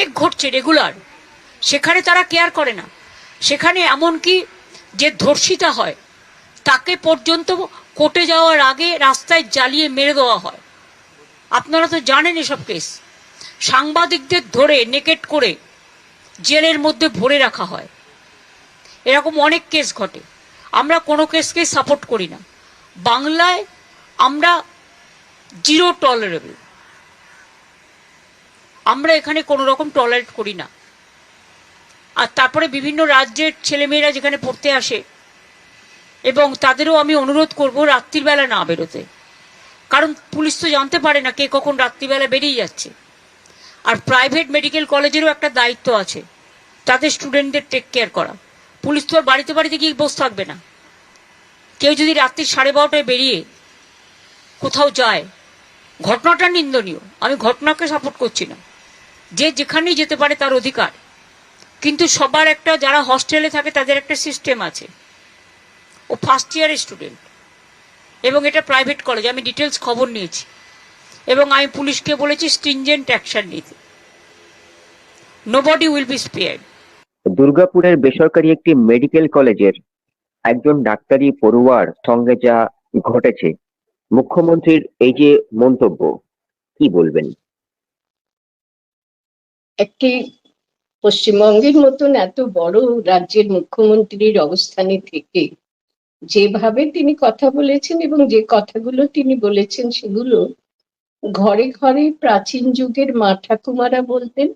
অনেক ঘটছে রেগুলার সেখানে তারা কেয়ার করে না। সেখানে এমনকি যে ধর্ষিতা হয়, তাকে পর্যন্ত কোর্টে যাওয়ার আগে রাস্তায় জ্বালিয়ে মেরে দেওয়া হয়। আপনারা তো জানেন এসব কেস সাংবাদিকদের ধরে নেকেট করে জেলের মধ্যে ভরে রাখা হয়। এরকম অনেক কেস ঘটে। আমরা কোনো কেসকে সাপোর্ট করি না। বাংলায় আমরা জিরো টলারেবল আমরা এখানে কোনো রকম টলারেট করি না। আর তারপরে বিভিন্ন রাজ্যের ছেলেমেয়েরা যেখানে পড়তে আসে, এবং তাদেরও আমি অনুরোধ করব রাত্রিবেলা না বেরোতে। কারণ পুলিশ তো জানতে পারে না কে কখন রাত্রিবেলা বেরিয়ে যাচ্ছে। আর প্রাইভেট মেডিকেল কলেজেরও একটা দায়িত্ব আছে, তাদের স্টুডেন্টদের টেক কেয়ার করা। পুলিশ তো আর বাড়িতে বাড়িতে গিয়ে বসে থাকবে না। কেউ যদি রাত্রি সাড়ে বারোটায় বেরিয়ে কোথাও যায়, ঘটনাটা নিন্দনীয়। আমি ঘটনাকে সাপোর্ট করছি না। যে যেখানেই যেতে পারে তার অধিকার। কিন্তু সবার একটা, যারা হস্টেলে থাকে, তাদের একটা সিস্টেম আছে। ও ফার্স্ট ইয়ারের স্টুডেন্ট এবং এটা প্রাইভেট কলেজ আমি ডিটেলস খবর নিয়েছি। এবং আমি পুলিশকে বলেছি স্ট্রিনজেন্ট অ্যাকশন নিতে। নোবডি উইল বি স্পেয়ার্ড দুর্গাপুরের বেসরকারি একটি মেডিকেল কলেজের একজন ডাক্তারি পড়ুয়ার সঙ্গে যা ঘটেছে, মুখ্যমন্ত্রীর এই যে মন্তব্য, কি বলবেন? একটি পশ্চিমবঙ্গের মতন এত বড় রাজ্যের মুখ্যমন্ত্রীর অবস্থানে থেকে যেভাবে তিনি কথা বলেছেন এবং যে কথাগুলো তিনি বলেছেন সেগুলো ঘরে ঘরে প্রাচীন যুগের মা ঠাকুমারা বলতেন।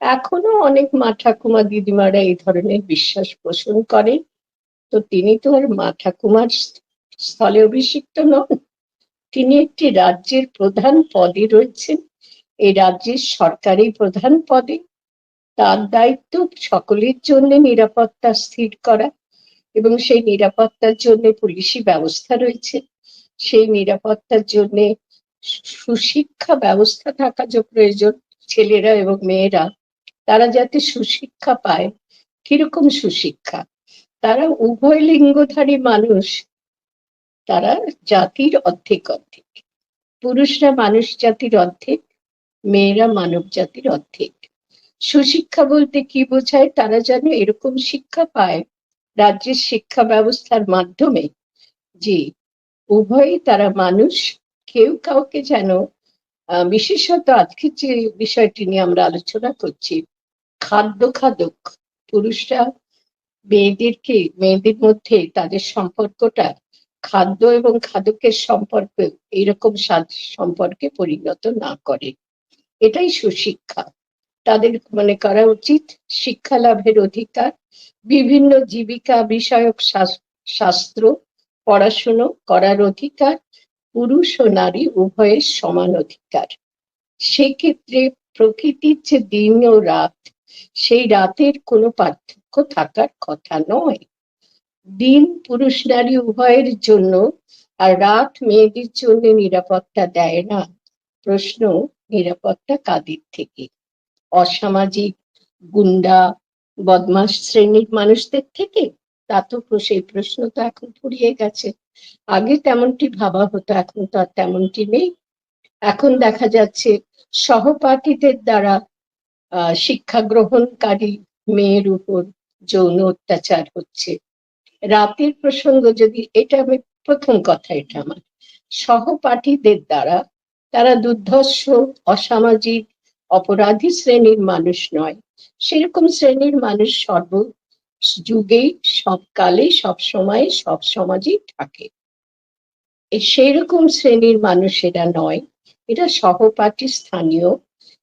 এখনও অনেক মা ঠাকুমা দিদিমারা এই ধরনের বিশ্বাস পোষণ করে। তো তিনি তো আর মা ঠাকুমার স্থলে অভিষিক্ত নন। তিনি একটি রাজ্যের প্রধান পদে রয়েছেন। এই রাজ্যের সরকারি প্রধান পদে। তার দায়িত্ব সকলের জন্য নিরাপত্তা স্থির করা এবং সেই নিরাপত্তার জন্য পুলিশি ব্যবস্থা রয়েছে। সেই নিরাপত্তার জন্য সুশিক্ষা ব্যবস্থা থাকা যে প্রয়োজন ছেলেরা এবং মেয়েরা। তারা যাতে সুশিক্ষা পায়। কীরকম সুশিক্ষা? তারা উভয় লিঙ্গধারী মানুষ। তারা জাতির অর্ধেক অর্ধেক। পুরুষরা মানুষ জাতির অর্ধেক। মেয়েরা মানব জাতির অর্ধেক সুশিক্ষা বলতে কি বোঝায় তারা যেন এরকম শিক্ষা পায়, রাজ্যের শিক্ষা ব্যবস্থার মাধ্যমে, যে উভয়ই তারা মানুষ, কেউ কাউকে যেন বিশেষত আজকে যে বিষয়টি নিয়ে আমরা আলোচনা করছি, খাদ্য খাদক, পুরুষরা মেয়েদেরকে, মেয়েদের মধ্যে তাদের সম্পর্কটা, খাদ্য এবং খাদকের সম্পর্ক এইরকম সম্পর্কে পরিণত না করে। এটাই সুশিক্ষা। তাদের মনে করা উচিত শিক্ষা লাভের অধিকার, বিভিন্ন জীবিকা বিষয়ক শাস্ত্র, পড়াশুনো করার অধিকার, পুরুষ ও নারী উভয়ের সমান অধিকার। সেক্ষেত্রে প্রকৃতির যে দিন ও রাত, সেই রাতের কোনো পার্থক্য থাকার কথা নয়। দিন পুরুষ নারী উভয়ের জন্য আর রাত মেয়েদের জন্য নিরাপত্তা দেয় না। প্রশ্ন নিরাপত্তা কাদের থেকে। অসামাজিক, গুন্ডা বদমাস শ্রেণির মানুষদের থেকে? তা তো সেই প্রশ্ন তো এখন ফুরিয়ে গেছে। আগে তেমনটি ভাবা হতো, এখন তো আর তেমনটি নেই। এখন দেখা যাচ্ছে সহপাঠীদের দ্বারা শিক্ষা গ্রহণকারী মেয়ের উপর যৌন অত্যাচার হচ্ছে। রাতের প্রসঙ্গ যদি, এটা আমি প্রথম কথা, এটা আমার। সহপাঠীদের দ্বারা তারা দুর্ধর্ষ, অসামাজিক, অপরাধী শ্রেণির মানুষ নয়। সেরকম শ্রেণির মানুষ সর্ব যুগেই, সব কালে সব সময়ে, সব সমাজেই থাকে। সেইরকম শ্রেণির মানুষেরা নয়। এরা সহপাঠী, স্থানীয়।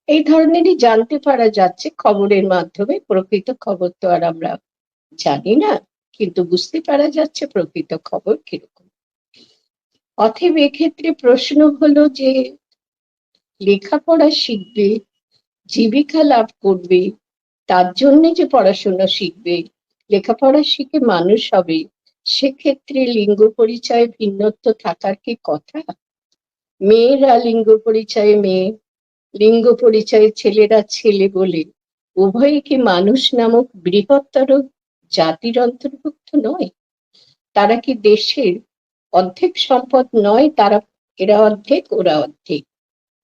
এই ধরনেরই জানতে পারা যাচ্ছে, খবরের মাধ্যমে। প্রকৃত খবর তো আর আমরা জানি না, কিন্তু বুঝতে পারা যাচ্ছে প্রকৃত খবর কীরকম। অতএব এক্ষেত্রে প্রশ্ন হলো যে, লেখাপড়া শিখবে, জীবিকা লাভ করবে, তার জন্য যে পড়াশোনা শিখবে, লেখাপড়া শিখে মানুষ হবে, সেক্ষেত্রে লিঙ্গ পরিচয় ভিন্নত্ব থাকার কি কথা? মেয়েরা লিঙ্গ পরিচয়ে মেয়ে, লিঙ্গ পরিচয়ে ছেলেরা ছেলে বলে উভয়ই কি মানুষ নামক বৃহত্তর জাতির অন্তর্ভুক্ত নয়? তারা কি দেশের অর্ধেক সম্পদ নয়, তারা এরা অর্ধেক, ওরা অর্ধেক।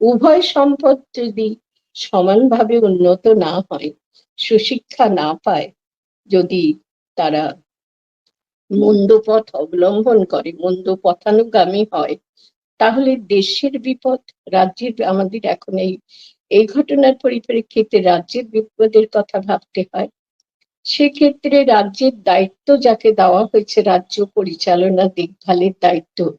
উভয় সম্পদ যদি সমানভাবে উন্নত না হয়, সুশিক্ষা না পায়, যদি তারা মন্দ পথ অবলম্বন করে মন্দ পথানুগামী হয়, তাহলে দেশের বিপদ, রাজ্যের, আমাদের এখন এই এই ঘটনার পরিপ্রেক্ষিতে রাজ্যের বিপদের কথা ভাবতে হয়। সেক্ষেত্রে রাজ্যের দায়িত্ব যাকে দেওয়া হয়েছে রাজ্য পরিচালনা দেখভালের দায়িত্ব।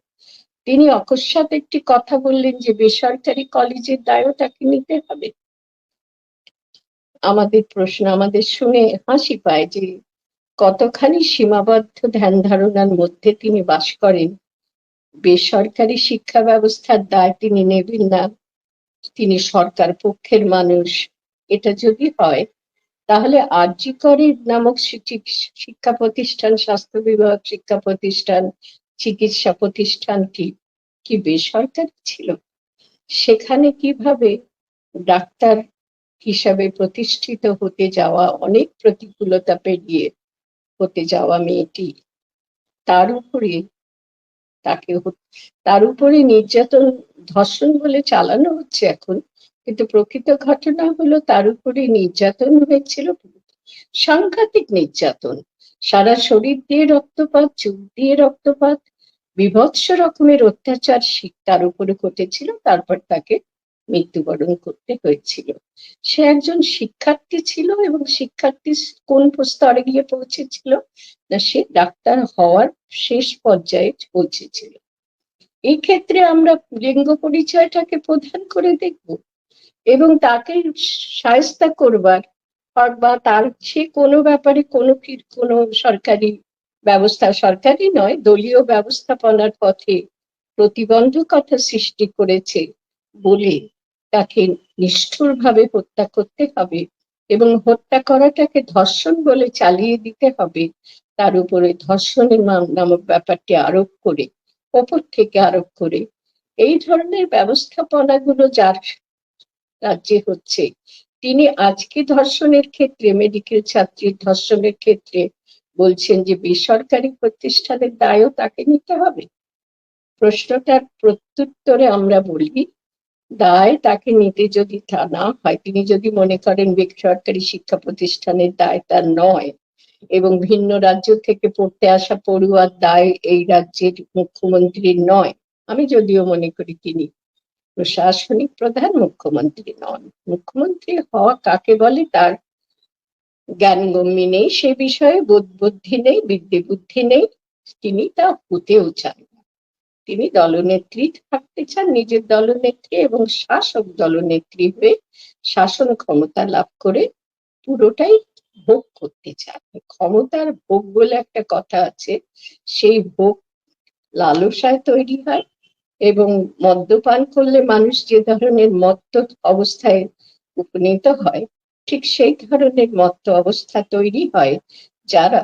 তিনি অকস্মাৎ একটি কথা বললেন যে, বেসরকারি কলেজের দায়ও তাকে নিতে হবে। আমাদের প্রশ্ন, আমাদের শুনে হাসি পায় যে, কতখানি সীমাবদ্ধ ধ্যান ধারণার মধ্যে তিনি বাস করেন। বেসরকারি শিক্ষা ব্যবস্থার দায় তিনি নেবেন না। তিনি সরকার পক্ষের মানুষ। এটা যদি হয় তাহলে আরজিকরের নামক শিক্ষা প্রতিষ্ঠান, স্বাস্থ্য বিভাগ, শিক্ষা প্রতিষ্ঠান, চিকিৎসা প্রতিষ্ঠানটি কি? কি বেসরকারি ছিল? সেখানে কীভাবে ডাক্তার হিসাবে প্রতিষ্ঠিত হতে যাওয়া, অনেক প্রতিকূলতা পেরিয়ে হতে যাওয়া মেয়েটি তার উপরে তাকে তার উপরে নির্যাতন ধর্ষণ বলে চালানো হচ্ছে এখন। কিন্তু প্রকৃত ঘটনা হলো তার উপরে নির্যাতন হয়েছিল সাংঘাতিক নির্যাতন। সারা শরীর দিয়ে রক্তপাত, চুল দিয়ে রক্তপাত, বিভৎস রকমের অত্যাচার তার উপরে ঘটেছিল, তারপর তাকে মৃত্যুবরণ করতে হয়েছিল। সে একজন শিক্ষার্থী ছিল এবং শিক্ষার্থী কোন স্তরে গিয়ে পৌঁছেছিল? না, সে ডাক্তার হওয়ার শেষ পর্যায়ে পৌঁছেছিল। এই ক্ষেত্রে আমরা লিঙ্গ পরিচয়টাকে প্রধান করে দেখব। এবং তাকে সায়স্তা করবার বা তার সে কোনো ব্যাপারে কোনো কি, কোনো সরকারি ব্যবস্থা, সরকারি নয়, দলীয় ব্যবস্থাপনার পথে প্রতিবন্ধকতা সৃষ্টি করেছে বলে তাকে নিষ্ঠুরভাবে হত্যা করতে হবে এবং হত্যা করাটাকে ধর্ষণ বলে চালিয়ে দিতে হবে। তার উপরে ধর্ষণের নাম- নামক ব্যাপারটি আরোপ করে, ওপর থেকে আরোপ করে। এই ধরনের ব্যবস্থাপনাগুলো যার রাজ্যে হচ্ছে। তিনি আজকে ধর্ষণের ক্ষেত্রে মেডিকেল ছাত্রীর ধর্ষণের ক্ষেত্রে বলছেন যে, বেসরকারি প্রতিষ্ঠানের দায়ও তাকে নিতে হবে। প্রশ্নটার প্রত্যুত্তরে আমরা বলি, দায় তাকে নিতে যদি তা না হয়, তিনি যদি মনে করেন বেসরকারি শিক্ষা প্রতিষ্ঠানের দায় তার নয় এবং ভিন্ন রাজ্য থেকে পড়তে আসা পড়ুয়ার দায় এই রাজ্যের মুখ্যমন্ত্রীর নয়, আমি যদিও মনে করি তিনি প্রশাসনিক প্রধান মুখ্যমন্ত্রী নন। মুখ্যমন্ত্রী হওয়া কাকে বলে তার জ্ঞান গম্যি নেই সে বিষয়ে, বোধ বুদ্ধি নেই, বিদ্যে বুদ্ধি নেই, তিনি তা হতেও চান না। তিনি দলনেত্রী থাকতে চান, নিজের দলনেত্রী এবং শাসক দলনেত্রী হয়ে শাসন ক্ষমতা লাভ করে পুরোটাই ভোগ করতে চান। ক্ষমতার ভোগ বলে একটা কথা আছে, সেই ভোগ লালসায় তৈরি হয় এবং মদ্যপান করলে মানুষ যে ধরনের মত্ত অবস্থায় উপনীত হয়, ঠিক সেই ধরনের মত্ত অবস্থা তৈরি হয় যারা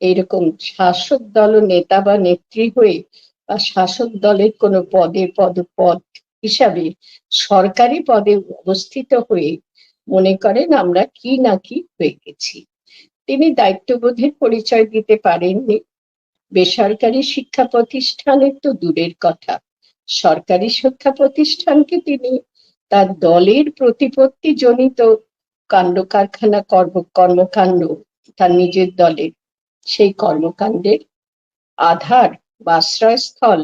এরকম শাসক দল নেতা বা নেত্রী হয়ে বা শাসক দলের কোনো পদে পদপদ হিসাবে সরকারি পদে অবস্থিত হয়ে মনে করেন আমরা কি না কি হয়ে গেছি। তিনি দায়িত্ববোধের পরিচয় দিতে পারেননি। বেসরকারি শিক্ষা প্রতিষ্ঠানের তো দূরের কথা। সরকারি শিক্ষা প্রতিষ্ঠানকে তিনি তার দলের প্রতিপত্তি জনিত কাণ্ড কারখানা কর্ম, কর্মকাণ্ড, তার নিজের দলের সেই কর্মকাণ্ডের আধার বা আশ্রয়স্থল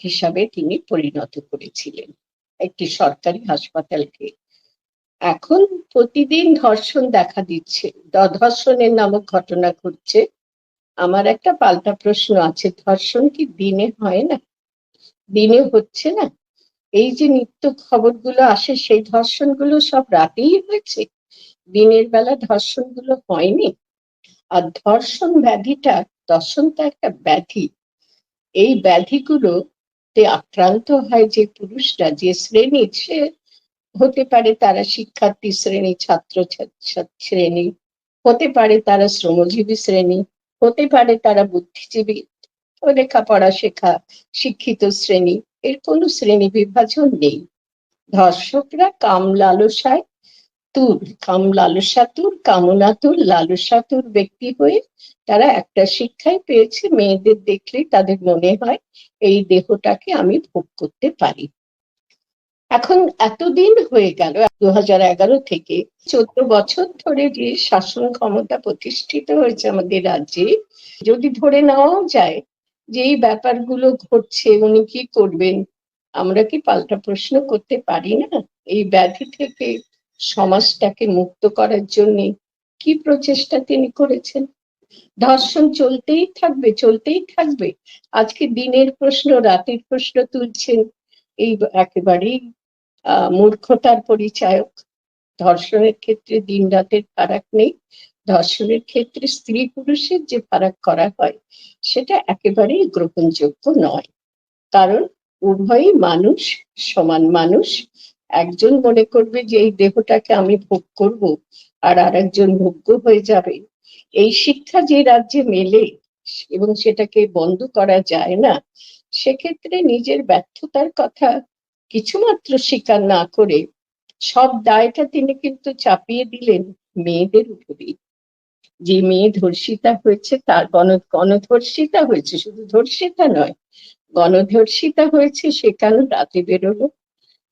হিসাবে তিনি পরিণত করেছিলেন। একটি সরকারি হাসপাতালকে। এখন প্রতিদিন ধর্ষণ দেখা দিচ্ছে। ধর্ষণের নামক ঘটনা ঘটছে। আমার একটা পাল্টা প্রশ্ন আছে, ধর্ষণ কি দিনে হয় না? দিনে হচ্ছে না? এই যে নিত্য খবরগুলো আসে, সেই ধর্ষণগুলো সব রাতেই হয়েছে? দিনের বেলা ধর্ষণগুলো হয়নি? আর ধর্ষণ ব্যাধিটা, ধর্ষণ তো একটা ব্যাধি। এই ব্যাধিগুলোতে আক্রান্ত হয় যে পুরুষরা, যে শ্রেণির সে হতে পারে তারা শিক্ষার্থী শ্রেণি, ছাত্র শ্রেণি, হতে পারে তারা শ্রমজীবী শ্রেণি, হতে পারে তারা বুদ্ধিজীবী লেখাপড়া শেখা, শিক্ষিত শ্রেণি, এর কোনো শ্রেণি বিভাজন নেই। ধর্ষকরা কাম লালসায় তুর, কাম লালসাতুর কামনাতুর লালসাতুর ব্যক্তি হয়ে তারা একটা শিক্ষাই পেয়েছে। মেয়েদের দেখলে তাদের মনে হয় এই দেহটাকে আমি ভোগ করতে পারি। এখন এতদিন হয়ে গেল দু হাজার এগারো থেকে চোদ্দ বছর ধরে যে শাসন ক্ষমতা প্রতিষ্ঠিত হয়েছে আমাদের রাজ্যে, যদি ধরে নেওয়াও যায় যে এই ব্যাপারগুলো ঘটছে, উনি কি করবেন? আমরা কি পাল্টা প্রশ্ন করতে পারি না? এই ব্যাধি থেকে সমাজটাকে মুক্ত করার জন্য কি প্রচেষ্টা তিনি করেছেন? ধর্ষণ চলতেই থাকবে চলতেই থাকবে। আজকে দিনের প্রশ্ন, রাতের প্রশ্ন তুলছেন এই একেবারেই মূর্খতার পরিচায়ক। ধর্ষণের ক্ষেত্রে দিন রাতের ফারাক নেই। ধর্ষণের ক্ষেত্রে স্ত্রী পুরুষের যে ফারাক করা হয়, সেটা একেবারেই গ্রহণযোগ্য নয়। কারণ উভয়ই মানুষ, সমান মানুষ। একজন মনে করবে যে, এই দেহটাকে আমি ভোগ করব আর আরেকজন ভোগ্য হয়ে যাবে। এই শিক্ষা যে রাজ্যে মেলে এবং সেটাকে বন্ধ করা যায় না, সেক্ষেত্রে নিজের ব্যর্থতার কথা কিছুমাত্র স্বীকার না করে সব দায়টা তিনি কিন্তু চাপিয়ে দিলেন মেয়েদের উপরেই। যে মেয়ে ধর্ষিতা হয়েছে, তার গণ, গণধর্ষিতা হয়েছে, শুধু ধর্ষিতা নয়, গণধর্ষিতা হয়েছে, সে কেন রাতে বেরোলো?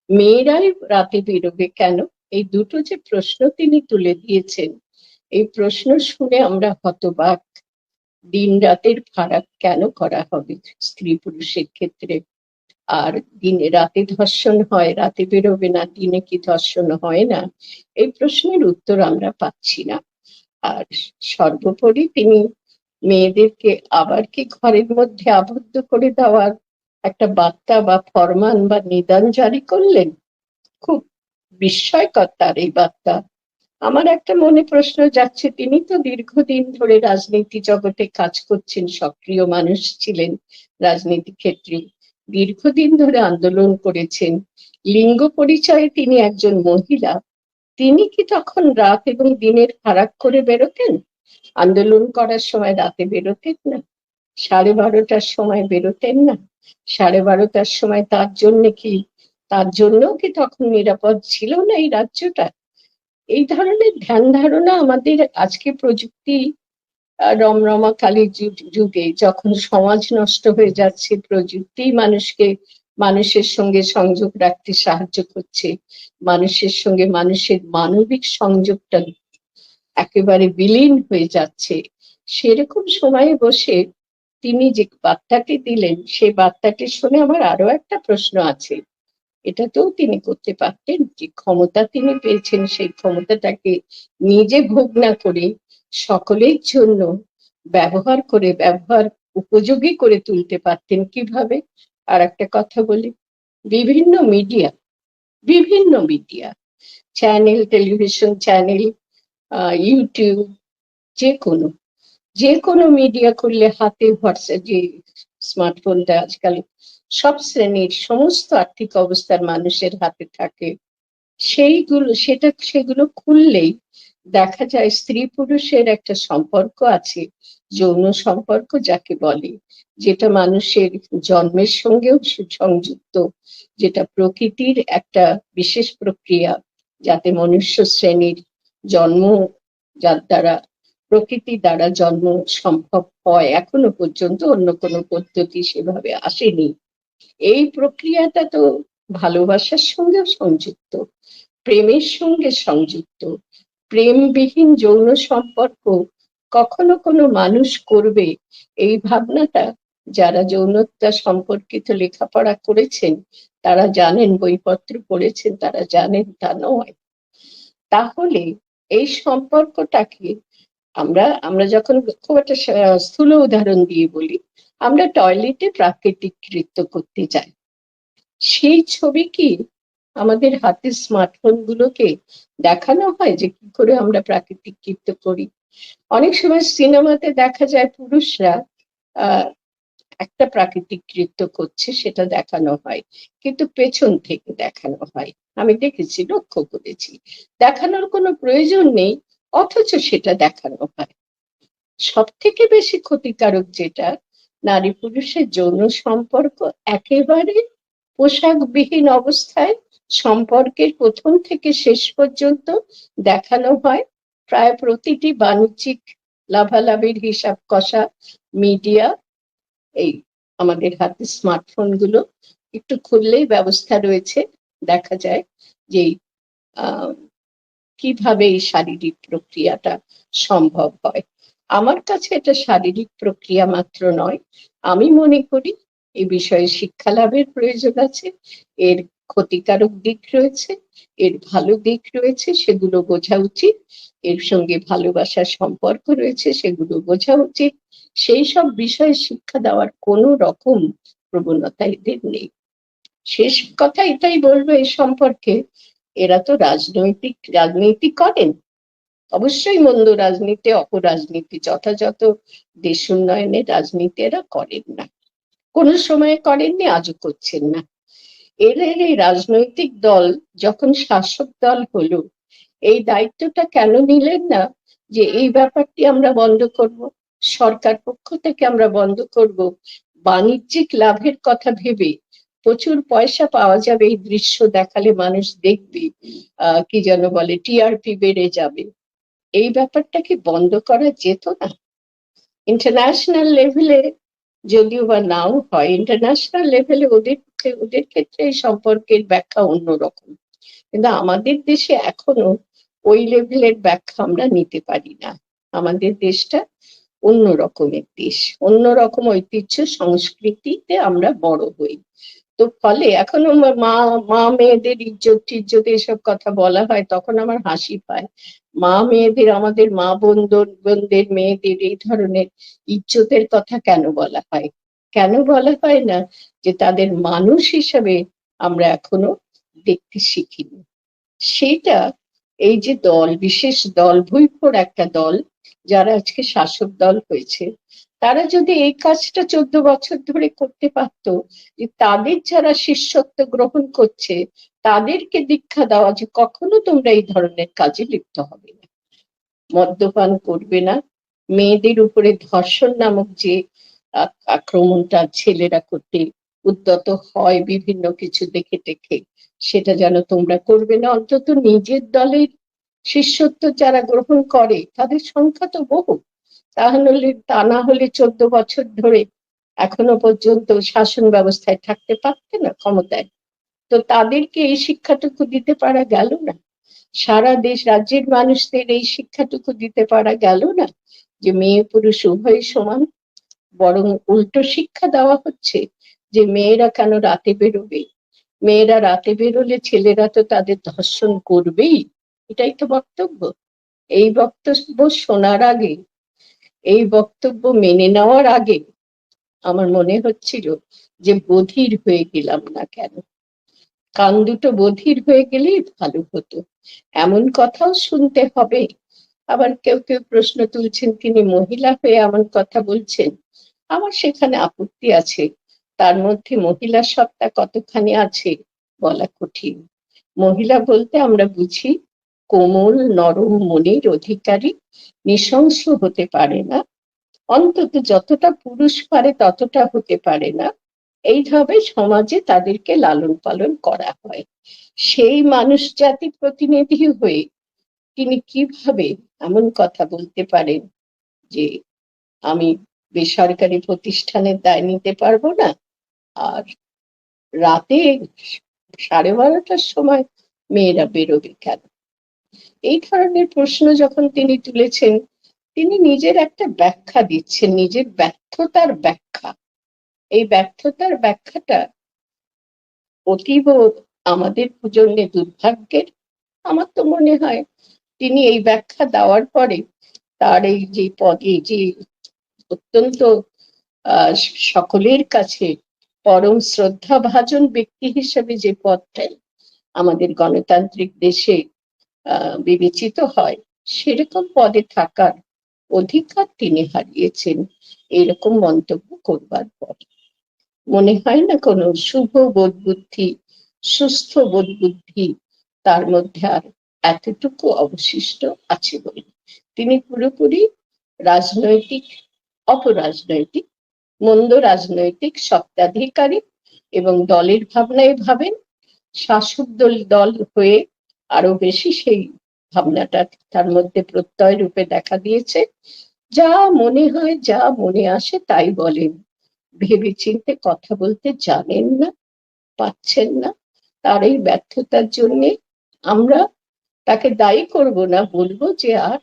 মেয়েরাই রাতে বেরোবে কেন? এই দুটো যে প্রশ্ন তিনি তুলে দিয়েছেন, এই প্রশ্ন শুনে আমরা হতবাক। দিন রাতের ফারাক কেন করা হবে স্ত্রী পুরুষের ক্ষেত্রে? আর দিনে রাতে ধর্ষণ হয়, রাতে বেরোবে না, দিনে কি ধর্ষণ হয় না? এই প্রশ্নের উত্তর আমরা পাচ্ছি না। আর সর্বোপরি তিনি মেয়েদেরকে আবার কি ঘরের মধ্যে আবদ্ধ করে দেওয়ার একটা বার্তা বা ফরমান বা নিদান জারি করলেন? খুব বিস্ময়কর তার এই বার্তা। আমার একটা মনে প্রশ্ন যাচ্ছে, তিনি তো দীর্ঘদিন ধরে রাজনীতি জগতে কাজ করছেন, সক্রিয় মানুষ ছিলেন রাজনীতি ক্ষেত্রে। দীর্ঘদিন ধরে আন্দোলন করেছেন। লিঙ্গ পরিচয়ে তিনি একজন মহিলা তিনি কি তখন রাত এবং দিনের ফারাক করে বেরোতেন? আন্দোলন করার সময় রাতে বেরোতেন না। সাড়ে বারোটার সময় বেরোতেন না। সাড়ে বারোটার সময় তার জন্য কি, তার জন্য কি তখন নিরাপদ ছিল না এই রাজ্যটা? এই ধরনের ধ্যান ধারণা আমাদের আজকে প্রযুক্তি রমরমা কালী যু- যুগে যখন সমাজ নষ্ট হয়ে যাচ্ছে, প্রযুক্তি মানুষকে মানুষের সঙ্গে সংযোগ রাখতে সাহায্য করছে। মানুষের সঙ্গে মানুষের মানবিক সংযোগটা একেবারে বিলীন হয়ে যাচ্ছে। সেরকম সময়ে বসে তিনি যে বার্তাটি দিলেন, সেই বার্তাটি শুনে আমার আরও একটা প্রশ্ন আছে। এটাতেও তিনি করতে পারতেন? যে ক্ষমতা তিনি পেয়েছেন, সেই ক্ষমতাটাকে নিজে ভোগ না করে সকলের জন্য ব্যবহার করে, ব্যবহার উপযোগী করে তুলতে পারতেন কীভাবে? আর একটা কথা বলি। বিভিন্ন মিডিয়া বিভিন্ন media channel television channel YouTube যে কোনো যে কোনো মিডিয়া করলে হাতে হোয়াটসঅ্যাপ যে স্মার্টফোনটা আজকাল সব শ্রেণির সমস্ত আর্থিক অবস্থার মানুষের হাতে থাকে। সেইগুলো, সেটা, সেগুলো খুললেই দেখা যায় স্ত্রী পুরুষের একটা সম্পর্ক আছে, যৌন সম্পর্ক যাকে বলে, যেটা মানুষের জন্মের সঙ্গেও সংযুক্ত যেটা প্রকৃতির একটা বিশেষ প্রক্রিয়া যাতে মনুষ্য শ্রেণির জন্ম যার দ্বারা, প্রকৃতি দ্বারা জন্ম সম্ভব হয়, এখনও পর্যন্ত অন্য কোনো পদ্ধতি সেভাবে আসেনি। এই প্রক্রিয়াটা তো ভালোবাসার সঙ্গেও সংযুক্ত, প্রেমের সঙ্গে সংযুক্ত প্রেমবিহীন যৌন সম্পর্ক কখনো কোনো মানুষ করবে? এই ভাবনাটা যারা যৌনতা সম্পর্কিত লেখাপড়া করেছেন, তারা জানেন, বইপত্র পড়েছেন, তারা জানেন, তা নয়। তাহলে এই সম্পর্কটাকে আমরা আমরা যখন খুব একটা স্থূল উদাহরণ দিয়ে বলি, আমরা টয়লেটে প্রাকৃতিক কৃত্য করতে যাই সেই ছবি কি আমাদের হাতে স্মার্টফোন গুলোকে দেখানো হয় যে কি করে আমরা প্রাকৃতিক কৃত্য করি। অনেক সময় সিনেমাতে দেখা যায় পুরুষরা একটা প্রাকৃতিক কৃত্য করছে, সেটা দেখানো হয়। কিন্তু পেছন থেকে দেখানো হয়। আমি দেখেছি, লক্ষ্য করেছি। দেখানোর কোনো প্রয়োজন নেই, অথচ সেটা দেখানো হয়। সব থেকে বেশি ক্ষতিকারক যেটা নারী পুরুষের যৌন সম্পর্ক একেবারে পোশাকবিহীন অবস্থায় সম্পর্কের প্রথম থেকে শেষ পর্যন্ত দেখানো হয়। প্রায় প্রতিটি বাণিজ্যিক লাভালাভের হিসাব কষা, মিডিয়া, এই আমাদের হাতে স্মার্টফোনগুলো, একটু খুললেই ব্যবস্থা রয়েছে, দেখা যায় যে কীভাবে এই শারীরিক প্রক্রিয়াটা সম্ভব হয়। আমার কাছে এটা শারীরিক প্রক্রিয়া মাত্র নয়। আমি মনে করি এই বিষয়ে শিক্ষা লাভের প্রয়োজন আছে। এর ক্ষতিকারক দিক রয়েছে, এর ভালো দিক রয়েছে, সেগুলো বোঝা উচিত, এর সঙ্গে ভালোবাসার সম্পর্ক রয়েছে, সেগুলো বোঝা উচিত, সেই সব বিষয়ে শিক্ষা দেওয়ার কোনো রকম প্রবণতা এদের নেই। শেষ কথা এটাই বলব এই সম্পর্কে, এরা তো রাজনৈতিক, রাজনীতি করেন, অবশ্যই মন্দ রাজনীতি, অপরাজনীতি যথাযথ দেশ উন্নয়নের রাজনীতি এরা করেন না। কোনো সময় করেননি, আজও করছেন না। এদের এই রাজনৈতিক দল যখন শাসক দল হলো, এই দায়িত্বটা কেন নিলেন না যে এই ব্যাপারটি আমরা বন্ধ করব? সরকার পক্ষ থেকে আমরা বন্ধ করব? বাণিজ্যিক লাভের কথা ভেবে প্রচুর পয়সা পাওয়া যাবে এই দৃশ্য দেখালে মানুষ দেখবে কি যেন বলে টিআরপি বেড়ে যাবে। এই ব্যাপারটা কি বন্ধ করা যেত না? ইন্টারন্যাশনাল লেভেলে যদিও বা নাও হয় ইন্টারন্যাশনাল লেভেলে ওদের ওদের ক্ষেত্রে এই সম্পর্কের ব্যাখ্যা অন্যরকম। কিন্তু আমাদের দেশে এখনও ওই লেভেলের ব্যাখ্যা আমরা নিতে পারি না। আমাদের দেশটা অন্য রকমের দেশ অন্য রকম ঐতিহ্য সংস্কৃতিতে আমরা বড় হই। তো ফলে এখনও মা- মা মা মেয়েদের ইজ্জত টিজ্জত এসব কথা বলা হয়, তখন আমার হাসি পায়। মা মেয়েদের, আমাদের মা বোনদের বোনদের মেয়েদের এই ধরনের ইজ্জতের কথা কেন বলা হয়? কেন বলা হয় না যে তাদের মানুষ হিসাবে আমরা এখনও দেখতে শিখিনি? সেটা এই যে দল, বিশেষ দল ভুইফোর একটা দল, যারা আজকে শাসক দল হয়েছে তারা যদি এই কাজটা চোদ্দ বছর ধরে করতে পারতো, যে তাদের যারা শিষ্যত্ব গ্রহণ করছে, তাদেরকে দীক্ষা দেওয়া যে কখনো তোমরা এই ধরনের কাজে লিপ্ত হবে না। মদ্যপান করবে না। মেয়েদের উপরে ধর্ষণ নামক যে আক্রমণটা ছেলেরা করতে উদ্যত হয়, বিভিন্ন কিছু দেখে দেখে সেটা যেন তোমরা করবে না। অন্তত নিজের দলের শিষ্যত্ব যারা গ্রহণ করে, তাদের সংখ্যা তো বহু। তাহলে, তা না হলে চোদ্দ বছর ধরে এখনও পর্যন্ত শাসন ব্যবস্থায় থাকতে পারতে না ক্ষমতায়। তো তাদেরকে এই শিক্ষাটুকু দিতে পারা গেল না? সারা দেশ, রাজ্যের মানুষদের এই শিক্ষাটুকু দিতে পারা গেল না? যে মেয়ে পুরুষ উভয় সমান? বরং উল্টো শিক্ষা দেওয়া হচ্ছে যে মেয়েরা কেন রাতে বেরোবে? মেয়েরা রাতে বেরোলে ছেলেরা তো তাদের ধর্ষণ করবেই। এটাই তো বক্তব্য। এই বক্তব্য শোনার আগে এই বক্তব্য মেনে নেওয়ার আগে আমার মনে হচ্ছিল যে বধির হয়ে গেলাম না কেন? কান দুটো বধির হয়ে গেলেই ভালো হতো। এমন কথাও শুনতে হবে। আবার কেউ কেউ প্রশ্ন তুলছেন, তিনি মহিলা হয়ে এমন কথা বলছেন। আমার সেখানে আপত্তি আছে। তার মধ্যে মহিলা সত্তা কতখানি আছে বলা কঠিন। মহিলা বলতে আমরা বুঝি কোমল, নরম মনের অধিকারী, নৃশংস হতে পারে না। অন্তত যতটা পুরুষ পারে ততটা হতে পারে না। এইভাবে সমাজে তাদেরকে লালন পালন করা হয়। সেই মানুষ জাতির প্রতিনিধি হয়ে তিনি কীভাবে এমন কথা বলতে পারেন যে, আমি বেসরকারি প্রতিষ্ঠানের দায় নিতে পারব না? আর রাতে সাড়ে বারোটার সময় মেয়েরা বেরোবে কেন? এই ধরনের প্রশ্ন যখন তিনি তুলেছেন, তিনি নিজের একটা ব্যাখ্যা দিচ্ছেন, নিজের ব্যর্থতার ব্যাখ্যা। এই ব্যর্থতার ব্যাখ্যাটা অতীব আমাদের জন্য দুর্ভাগ্যের। আমার তো মনে হয় তিনি এই ব্যাখ্যা দেওয়ার পরে তার এই যে পদে যে অত্যন্ত সকলের কাছে পরম শ্রদ্ধাভাজন ব্যক্তি হিসেবে যে পদটাই আমাদের গণতান্ত্রিক দেশে বিবেচিত হয়। সেরকম পদে থাকার অধিকার তিনি হারিয়েছেন। এরকম মন্তব্য করবার পর। মনে হয় না কোনো শুভ বোধ বুদ্ধি, সুস্থ বোধ বুদ্ধি তার মধ্যে আর এতটুকু অবশিষ্ট আছে বলে। তিনি পুরোপুরি রাজনৈতিক, অপরাজনৈতিক, মন্দ রাজনৈতিক সত্ত্বাধিকারী এবং দলের ভাবনায় ভাবেন শাসক দল দল হয়ে আরও বেশি সেই ভাবনাটা তার মধ্যে প্রত্যয় রূপে দেখা দিয়েছে। যা মনে হয়, যা মনে আসে তাই বলেন। ভেবে চিনতে কথা বলতে জানেন না, পাচ্ছেন না। তার এই ব্যর্থতার জন্য আমরা তাকে দায়ী করব না, বলব যে আর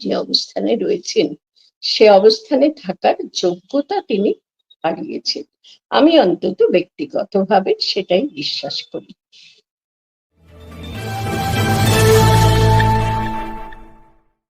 যে অবস্থানে রয়েছেন, সে অবস্থানে থাকার যোগ্যতা তিনি হারিয়েছেন। আমি অন্তত ব্যক্তিগতভাবে সেটাই বিশ্বাস করি।